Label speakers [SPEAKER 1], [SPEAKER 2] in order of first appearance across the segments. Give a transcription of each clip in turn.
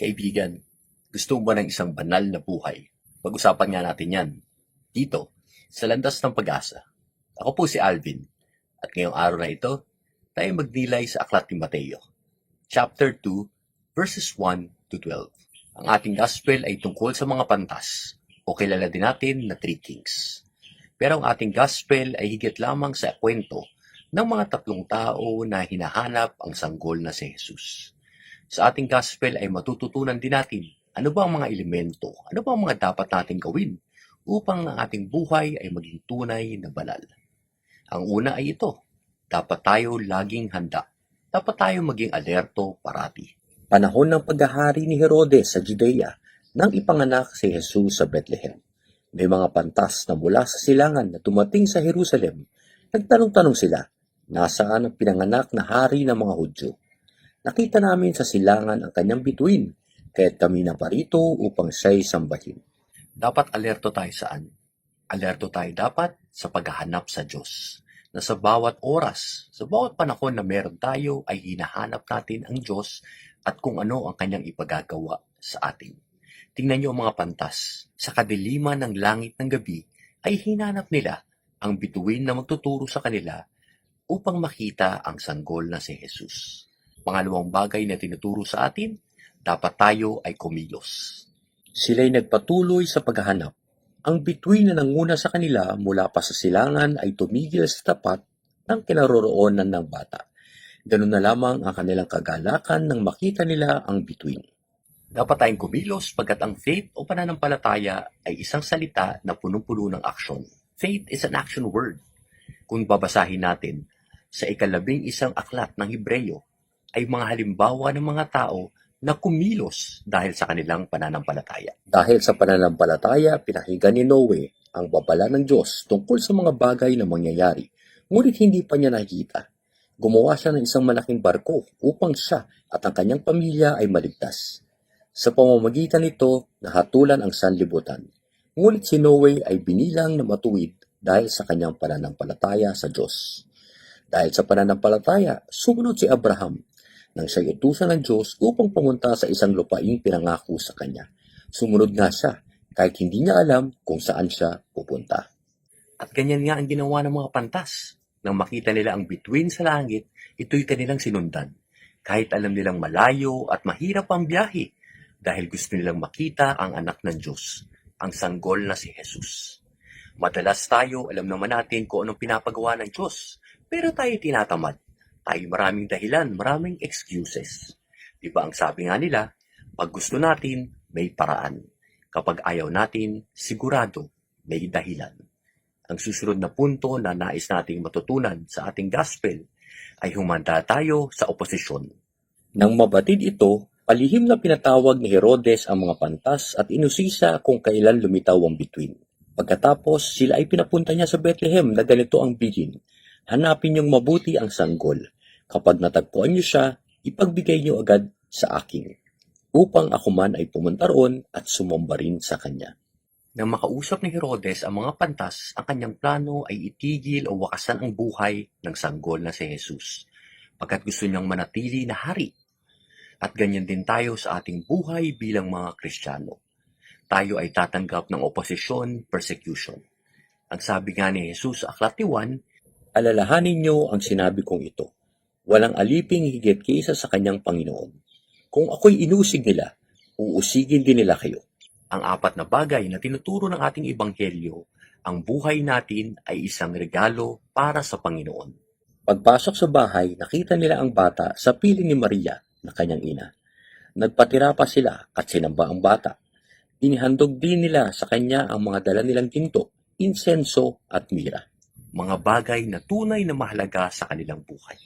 [SPEAKER 1] Kaibigan, gusto mo ng isang banal na buhay? Pag-usapan nga natin yan. Dito, sa Landas ng Pag-asa. Ako po si Alvin. At ngayong araw na ito, tayo magnilay sa Aklat ni Mateo. Chapter 2, verses 1 to 12. Ang ating gospel ay tungkol sa mga pantas o kilala din natin na Three Kings. Pero ang ating gospel ay higit lamang sa kwento ng mga tatlong tao na hinahanap ang sanggol na si Jesus. Sa ating gospel ay matututunan din natin ano ba ang mga elemento, ano ba ang mga dapat natin gawin upang ang ating buhay ay maging tunay na banal. Ang una ay ito, dapat tayo laging handa. Dapat tayo maging alerto parati.
[SPEAKER 2] Panahon ng paghahari ni Herodes sa Judea nang ipanganak si Jesus sa Bethlehem. May mga pantas na mula sa silangan na tumating sa Jerusalem. Nagtanong-tanong sila, nasaan ang pinanganak na hari ng mga Hudyo? Nakita namin sa silangan ang kanyang bituin, kaya't kami na parito upang siya'y sambahin.
[SPEAKER 1] Dapat alerto tayo saan? Alerto tayo dapat sa paghahanap sa Diyos. Na sa bawat oras, sa bawat panahon na meron tayo ay hinahanap natin ang Diyos at kung ano ang kanyang ipagagawa sa atin. Tingnan niyo ang mga pantas. Sa kadiliman ng langit ng gabi ay hinanap nila ang bituin na magtuturo sa kanila upang makita ang sanggol na si Jesus. Pangalawang bagay na tinuturo sa atin, dapat tayo ay kumilos.
[SPEAKER 2] Sila'y nagpatuloy sa paghahanap. Ang bituin na nanguna sa kanila mula pa sa silangan ay tumigil sa tapat ng kinaroroonan ng bata. Ganun na lamang ang kanilang kagalakan nang makita nila ang bituin.
[SPEAKER 1] Dapat tayong kumilos pagkat ang faith o pananampalataya ay isang salita na punong-puno ng aksyon. Faith is an action word. Kung babasahin natin sa ikalabing isang aklat ng Hebreyo, ay mga halimbawa ng mga tao na kumilos dahil sa kanilang pananampalataya.
[SPEAKER 2] Dahil sa pananampalataya, pinahiga ni Noe ang babala ng Diyos tungkol sa mga bagay na mangyayari. Ngunit hindi pa niya nakita. Gumawa siya ng isang malaking barko upang siya at ang kanyang pamilya ay maligtas. Sa pamamagitan nito, nahatulan ang sanlibutan. Ngunit si Noe ay binilang na matuwid dahil sa kanyang pananampalataya sa Diyos. Dahil sa pananampalataya, sumunod si Abraham nang siya utusan ng Diyos upang pumunta sa isang lupaing pinangako sa kanya. Sumunod nga siya kahit hindi niya alam kung saan siya pupunta.
[SPEAKER 1] At ganyan nga ang ginawa ng mga pantas. Nang makita nila ang bituin sa langit, ito'y kanilang sinundan. Kahit alam nilang malayo at mahirap ang biyahe, dahil gusto nilang makita ang anak ng Diyos, ang sanggol na si Jesus. Madalas tayo, alam naman natin kung anong pinapagawa ng Diyos, pero tayo tinatamad. Tayo maraming dahilan, maraming excuses. Di ba ang sabi nga nila, pag gusto natin, may paraan. Kapag ayaw natin, sigurado, may dahilan. Ang susunod na punto na nais nating matutunan sa ating gospel ay humanda tayo sa oposisyon.
[SPEAKER 2] Nang mabatid ito, palihim na pinatawag ni Herodes ang mga pantas at inusisa kung kailan lumitaw ang bituin. Pagkatapos, sila ay pinapunta niya sa Bethlehem na ganito ang bilin. Hanapin niyong mabuti ang sanggol. Kapag natagpuan niyo siya, ipagbigay niyo agad sa akin. Upang ako man ay pumunta roon at sumamba rin sa kanya.
[SPEAKER 1] Nang makausap ni Herodes ang mga pantas, ang kanyang plano ay itigil o wakasan ang buhay ng sanggol na si Jesus, pagkat gusto niyang manatili na hari. At ganyan din tayo sa ating buhay bilang mga Kristiyano. Tayo ay tatanggap ng oposisyon, persecution. Ang sabi nga ni Jesus sa Aklat ni Juan,
[SPEAKER 2] Alalahanin niyo ang sinabi kong ito. Walang aliping higit kaysa sa kanyang Panginoon. Kung ako'y inusig nila, uusigin din nila kayo.
[SPEAKER 1] ang apat na bagay na tinuturo ng ating Ebanghelyo, ang buhay natin ay isang regalo para sa Panginoon.
[SPEAKER 2] Pagpasok sa bahay, nakita nila ang bata sa piling ni Maria na kanyang ina. Nagpatira pa sila at sinamba ang bata. Inihandog din nila sa kanya ang mga dala nilang ginto, insenso at mira.
[SPEAKER 1] mga bagay na tunay na mahalaga sa kanilang buhay.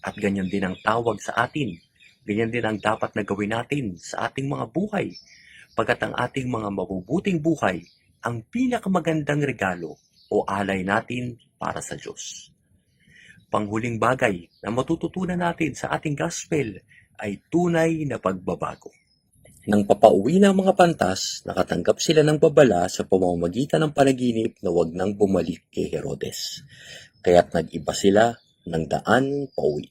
[SPEAKER 1] At ganyan din ang tawag sa atin. Ganyan din ang dapat na gawin natin sa ating mga buhay. Pagkat ang ating mga mabubuting buhay, ang pinakamagandang regalo o alay natin para sa Diyos. Panghuling bagay na matututunan natin sa ating gospel ay tunay na pagbabago.
[SPEAKER 2] Nang papauwi ng mga pantas, nakatanggap sila ng babala sa pamamagitan ng panaginip na wag nang bumalik kay Herodes. Kaya't nag-iba sila ng daan pauwi.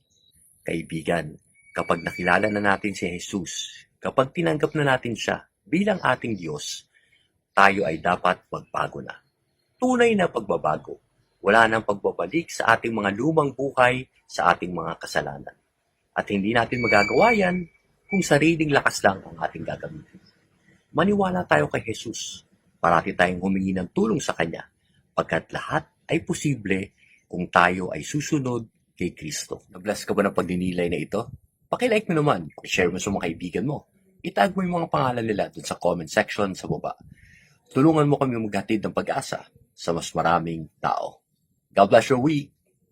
[SPEAKER 1] Kaibigan, kapag nakilala na natin si Jesus kapag tinanggap na natin siya bilang ating Diyos, tayo ay dapat magbago na. Tunay na pagbabago. Wala nang pagbabalik sa ating mga lumang buhay, sa ating mga kasalanan. At hindi natin magagawa yan kung sariling lakas lang ang ating gagamitin. Maniwala tayo kay Jesus. Parati tayong humingi ng tulong sa Kanya, pagkat lahat ay posible kung tayo ay susunod kay Kristo. Nabless ka ba ng pagdinilay na ito? Pakilike mo naman, share mo sa mga kaibigan mo. Itag mo yung mga pangalan nila dun sa comment section sa baba. Tulungan mo kami maghatid ng pag-asa sa mas maraming tao. God bless your week!